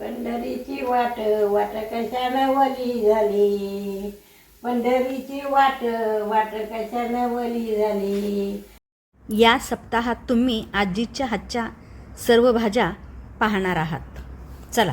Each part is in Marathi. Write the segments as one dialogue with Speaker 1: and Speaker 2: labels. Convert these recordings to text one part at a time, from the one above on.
Speaker 1: पंढरीची वाट वाट कशानं वली झाली? पंढरीची वाट वाट कशानं वली झाली?
Speaker 2: या सप्ताहात तुम्ही आजीच्या हातच्या सर्व भाज्या पाहणार आहात. चला.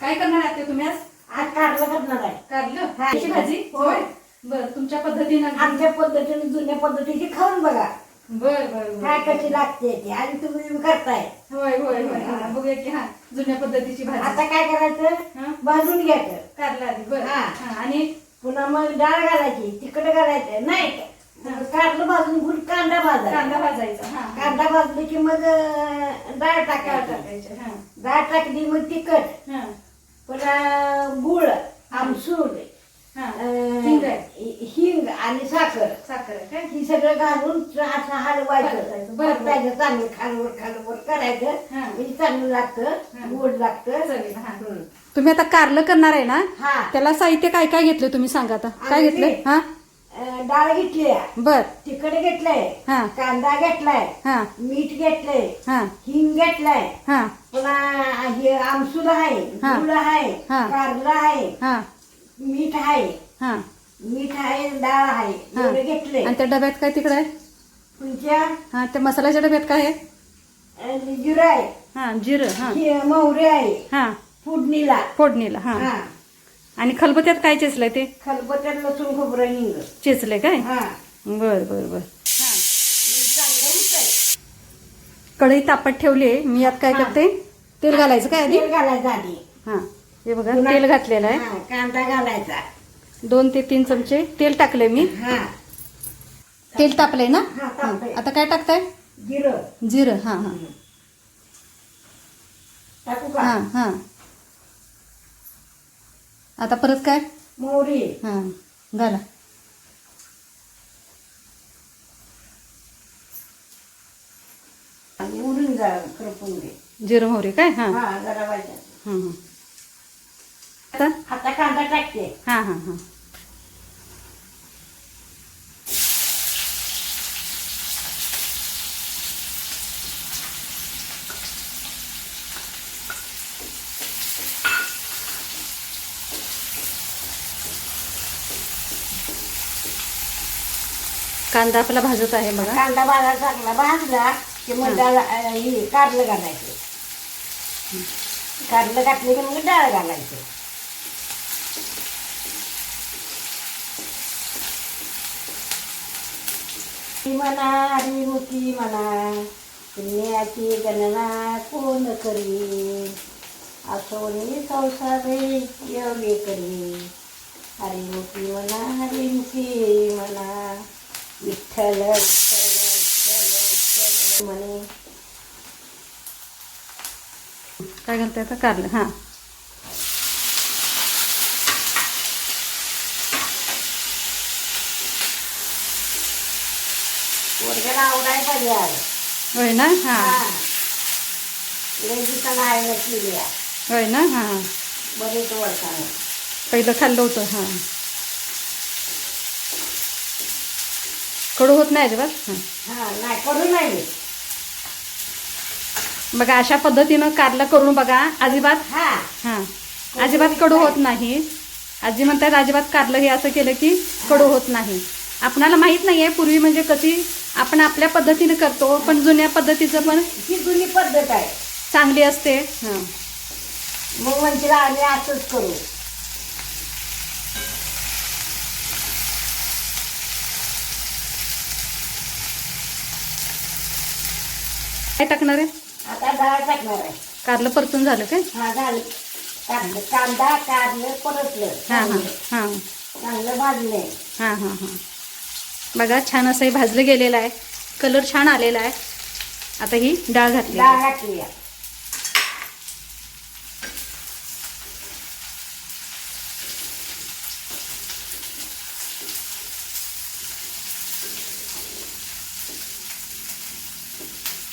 Speaker 3: काय करणार आहात ते तुम्ही आज?
Speaker 1: आज कारलं करणार आहे.
Speaker 3: कारलं?
Speaker 1: हा.
Speaker 3: त्याची भाजी? होय. बर तुमच्या पद्धतीनं.
Speaker 1: आमच्या पद्धतीने जुन्या पद्धतीची खाऊन बघा.
Speaker 3: बर बर.
Speaker 1: काय कशी लागते ती? आणि तुम्ही करताय.
Speaker 3: होय होय होय. हा, बघूया की हा जुन्या पद्धतीची भाजी.
Speaker 1: आता काय करायचं? भाजून घ्यायचं.
Speaker 3: कारला आधी बर.
Speaker 1: हा.
Speaker 3: हा, आणि?
Speaker 1: पुन्हा मग डाळ घालायची तिकडे घालायचं. नाही. कारलं भाजून गुड कांदा
Speaker 3: कांदा
Speaker 1: भाजायचा
Speaker 3: भाजायचा हा. हा.
Speaker 1: कांदा भाजली की मग अं, डाळ
Speaker 3: डाळ
Speaker 1: टाकायची.
Speaker 3: टाकायचे हा.
Speaker 1: डाळ टाकली मग तिखट.
Speaker 3: हा.
Speaker 1: पुन्हा गुळ आमसूल
Speaker 3: हिंग
Speaker 1: आणि साखर.
Speaker 3: साखर काय
Speaker 1: ही सगळं घालून असं हलवायचं
Speaker 3: बरं.
Speaker 1: परतायचं चांगलं खालवर खालवर करायचं.
Speaker 3: हा.
Speaker 1: म्हणजे चांगलं लागतं. गोड लागतं.
Speaker 2: तुम्ही आता कारलं करणार आहे ना?
Speaker 1: हा.
Speaker 2: त्याला साहित्य काय काय घेतलं तुम्ही सांगा आता? काय घेतलं. हा?
Speaker 1: डाळ घेतली
Speaker 2: बर.
Speaker 1: तिखट घेतलंय.
Speaker 2: हा.
Speaker 1: कांदा घेतलाय.
Speaker 2: हा.
Speaker 1: मीठ घेतलंय.
Speaker 2: हा.
Speaker 1: हिंग घेतलाय.
Speaker 2: हा.
Speaker 1: पुन्हा हे आमसूल आहे.
Speaker 2: हा.
Speaker 1: गुळ आहे.
Speaker 2: हा.
Speaker 1: कारलं आहे.
Speaker 2: हा.
Speaker 1: मीठ आहे.
Speaker 2: हा.
Speaker 1: मीठ आहे डाळ आहे.
Speaker 2: हा.
Speaker 1: एवढे घेतले
Speaker 2: आणि त्या डब्यात काय तिकडे आहे?
Speaker 1: तुमच्या?
Speaker 2: हा त्या मसाल्याच्या डब्यात काय आहे?
Speaker 1: अं, जिरं आहे.
Speaker 2: हा जिरं हा.
Speaker 1: हे मोहरी आहे.
Speaker 2: हा.
Speaker 1: फोडणीला.
Speaker 2: फोडणीला हा.
Speaker 1: हा.
Speaker 2: आणि खलबत्यात काय चेचलंय ते?
Speaker 1: खलबत्यात लसूण खोबरं हिंग.
Speaker 2: चेचलंय काय?
Speaker 1: हा.
Speaker 2: बर बर बर.
Speaker 1: चांगलं होतंय.
Speaker 2: कढई तापत ठेवली मी यात काय. करते? तेल घालायचं काय आधी?
Speaker 1: तेल घालायचं आधी.
Speaker 2: हा. हे बघा तेल घातलेलं आहे.
Speaker 1: हा, कांदा घालायचा.
Speaker 2: दोन ते तीन चमचे तेल टाकले मी.
Speaker 1: हा.
Speaker 2: तेल तापलंय ना?
Speaker 1: हा, तापलंय.
Speaker 2: आता काय टाकताय?
Speaker 1: जिरं.
Speaker 2: जिरं हा हा.
Speaker 1: टाकू
Speaker 2: हा
Speaker 1: का?
Speaker 2: हा आता परत काय?
Speaker 1: मोहरी.
Speaker 2: हा घाला.
Speaker 1: आणि उडून जा करपून घे
Speaker 2: जिरं मोहरी काय? हा.
Speaker 1: हा जरा
Speaker 2: हं, हं. आता
Speaker 1: आता कांदा टाकते.
Speaker 2: हा हा हा. कांदा आपला भाजत आहे बघा.
Speaker 1: कांदा भाजा चांगला भाजला की मग डाळ हे कारलं घालायचं. कारलं घातलं की मग डाळ घालायचं. ती म्हणा हरिमुखी म्हणा पुण्याची गणना कोण करी असोनी संसारे योगे करी हरिमुखी म्हणा हरिमुखी म्हणा विठ्ठल म्हणे
Speaker 2: काय घालताय आता कारलं हां
Speaker 1: वर्गाला आवडाय पाहिजे आज
Speaker 2: होय ना हा
Speaker 1: आहे आहे.
Speaker 2: होय ना? हा.
Speaker 1: बरेच वर्षाने.
Speaker 2: पहिलं खाल्लं होतं हा. कडू होत नाही अजिबात? हा.
Speaker 1: नाही नाही.
Speaker 2: बघा अशा पद्धतीनं कारलं करून बघा अजिबात
Speaker 1: हा.
Speaker 2: हा. अजिबात कडू होत नाही. आजी म्हणतात अजिबात कारलं हे असं केलं की कडू होत नाही. आपणाला माहीत नाहीये पूर्वी म्हणजे कशी आपण आपल्या पद्धतीने करतो पण जुन्या पद्धतीचं पण
Speaker 1: ही जुनी पद्धत आहे.
Speaker 2: चांगली असते. हा.
Speaker 1: मग म्हणजे आम्ही असंच करू.
Speaker 2: काय टाकणार आहे?
Speaker 1: आता डाळ टाकणार आहे.
Speaker 2: कारलं परतून झालं काय?
Speaker 1: हा झालं. टाकलं कांदा कारलं परतलं.
Speaker 2: हा हा हा.
Speaker 1: चांगलं भाजलंय.
Speaker 2: हां हां हां. बघा छान असं हे भाजलं गेलेलं आहे. कलर छान आलेला आहे. आता ही डाळ घातली
Speaker 1: डाळ घातली.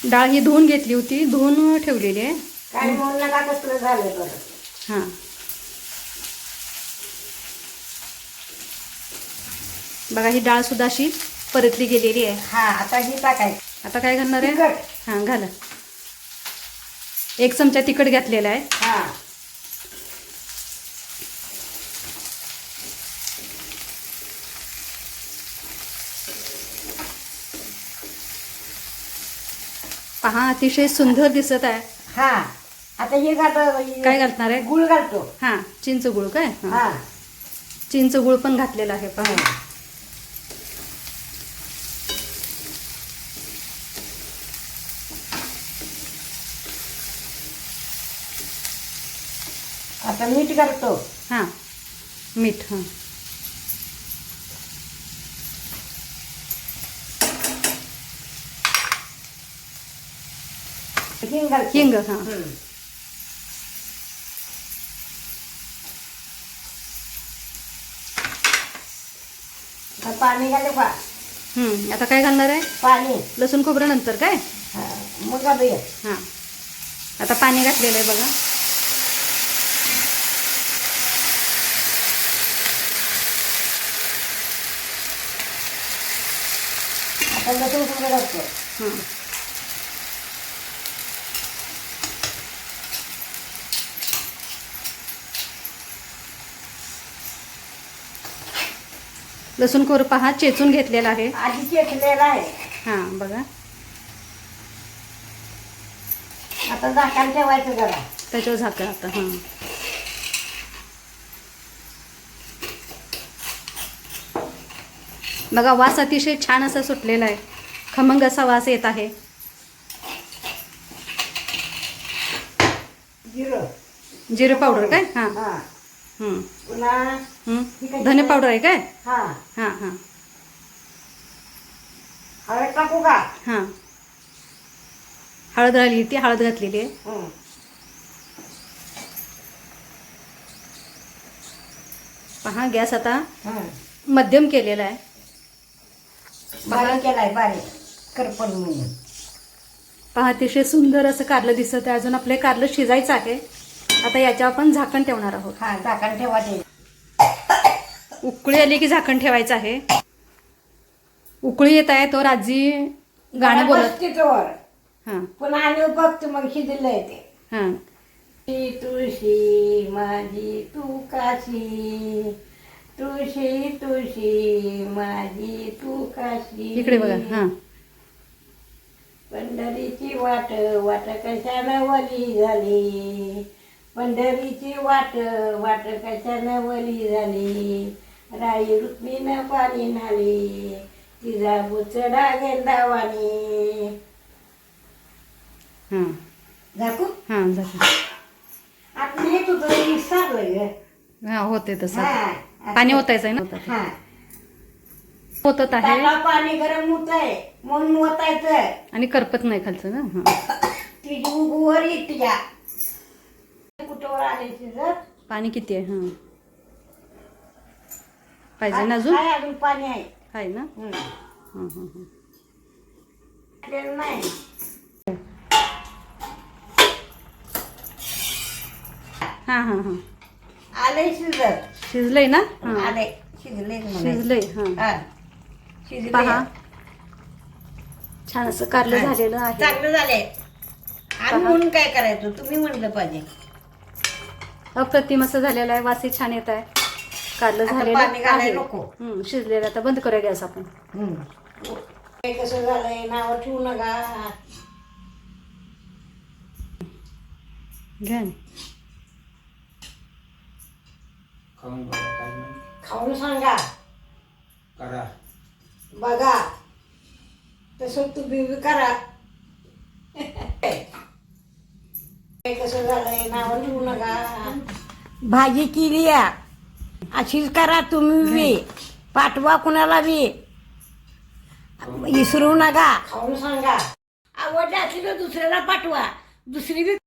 Speaker 2: डाळ ही धुवून घेतली होती. धुवून ठेवलेली आहे.
Speaker 1: काय म्हणून नका कसलं झालं बरं.
Speaker 2: हां. बघा ही डाळ सुद्धा अशी परतली गेलेली आहे.
Speaker 1: हा आता ही टाकायची.
Speaker 2: आता काय घालणार आहे?
Speaker 1: तिखट.
Speaker 2: हां घाला. एक चमचा तिखट घातलेला आहे.
Speaker 1: हा.
Speaker 2: पहा अतिशय सुंदर दिसत आहे.
Speaker 1: हा. आता हे घालतो
Speaker 2: काय घालणार आहे?
Speaker 1: गुळ घालतो.
Speaker 2: हां चिंच गुळ काय? चिंच गुळ पण घातलेला आहे पहा.
Speaker 1: आता मीठ घालतो.
Speaker 2: हां. मीठ हां.
Speaker 1: हिंग घालतो.
Speaker 2: हिंग हां.
Speaker 1: हम्म. आता पाणी घाले
Speaker 2: आता काय घालणार आहे?
Speaker 1: पाणी.
Speaker 2: लसूण खोबरं नंतर काय?
Speaker 1: हा, मग घालूया.
Speaker 2: हां. आता पाणी घातलेलं आहे बघा.
Speaker 1: लसूण खोबरं घालतो
Speaker 2: हां. लसूण चेचून घेतलेलं आहे.
Speaker 1: आधी चेचलेला आहे.
Speaker 2: हां बघा.
Speaker 1: आता झाकण ठेवायचं जरा.
Speaker 2: त्याच्यावर झाकण आता हां. बघा वास अतिशय छान असा सुटलेला आहे. खमंग असा वास येत आहे.
Speaker 1: जिरं.
Speaker 2: जिरं पावडर काय? हां. धने पावडर आहे काय?
Speaker 1: हा.
Speaker 2: हां हां.
Speaker 1: हळद टाकू का?
Speaker 2: हां. हळद घातली ती हळद घातलेली आहे.
Speaker 1: हं.
Speaker 2: पहा गॅस आता
Speaker 1: हं.
Speaker 2: मध्यम केलेला आहे.
Speaker 1: बारीक केलाय बारीक. करपण म्हणून
Speaker 2: पहा अतिशय सुंदर असं कारलं दिसत आहे अजून आपले कारलं शिजायचं आहे. आता याच्यावर आपण झाकण ठेवणार आहोत.
Speaker 1: हा झाकण ठेवा ते.
Speaker 2: उकळी आली की झाकण ठेवायचं आहे. उकळी येत आहे तो राजी गाणं बोलत. हां.
Speaker 1: पुन्हा आणि बघतो मग शिजलंय ते.
Speaker 2: हां.
Speaker 1: तुळशी माझी तू काशी. तुळशी तुळशी माझी तू काशी.
Speaker 2: इकडे बघा हां.
Speaker 1: पंढरीची वाट वाट कशानं वली झाली? पंढरीची वाट वाट कशानं वली झाली? राई रुक्मीनं पाणी नाली तिचा बुचडा गेंदावानी
Speaker 2: हां.
Speaker 1: झाकू?
Speaker 2: हां झाकण
Speaker 1: आपण येत होतो विसरलोय ग.
Speaker 2: हां होते तसं.
Speaker 1: हा.
Speaker 2: पाणी ओतायचं आहे ना
Speaker 1: हा.
Speaker 2: होतत आहे.
Speaker 1: त्याला पाणी गरम होत आहे म्हणून ओतायचं
Speaker 2: आणि करपत नाही खालचं ना? हां.
Speaker 1: तिची उगवर येते या. कुठवर आले शिजत
Speaker 2: पाणी किती आहे? हां. पाहिजे ना अजून?
Speaker 1: काय अजून पाणी आहे.
Speaker 2: आहे ना?
Speaker 1: हं.
Speaker 2: हां हां. हां
Speaker 1: नाही.
Speaker 2: हां हां हां.
Speaker 1: आले शिजत
Speaker 2: शिजलंय ना?
Speaker 1: आले. शिजले
Speaker 2: शिजलंय
Speaker 1: हां. शिजले.
Speaker 2: पहा. छान असं कारलं झालेलं आहे.
Speaker 1: चांगलं झाले आणि म्हणून काय करायचं? तुम्ही म्हणलं पाहिजे.
Speaker 2: अप्रतिम असं झालेलं आहे. वासी छान येत आहे. कारलं
Speaker 1: आता
Speaker 2: झालेलं
Speaker 1: पाणी घालायला
Speaker 2: आहे.
Speaker 1: नको.
Speaker 2: हं, शिजलेलं. आता बंद करूया गॅस आपण.
Speaker 1: हे कसं झालंय? नाव ठेवू नका.
Speaker 2: घ्या. ना.
Speaker 4: खाऊन बघा काय नाही.
Speaker 1: खाऊन सांगा.
Speaker 4: करा.
Speaker 1: बघा. तसं तुम्ही बी करा. हे कसं झालंय नाव ठेवू नका. भाजी केली या. अशीच करा तुम्ही बी. पाठवा कुणाला बी. विसरू नका. खाऊन सांगा. आवडली असली तर दुसऱ्याला पाठवा. दुसरी बी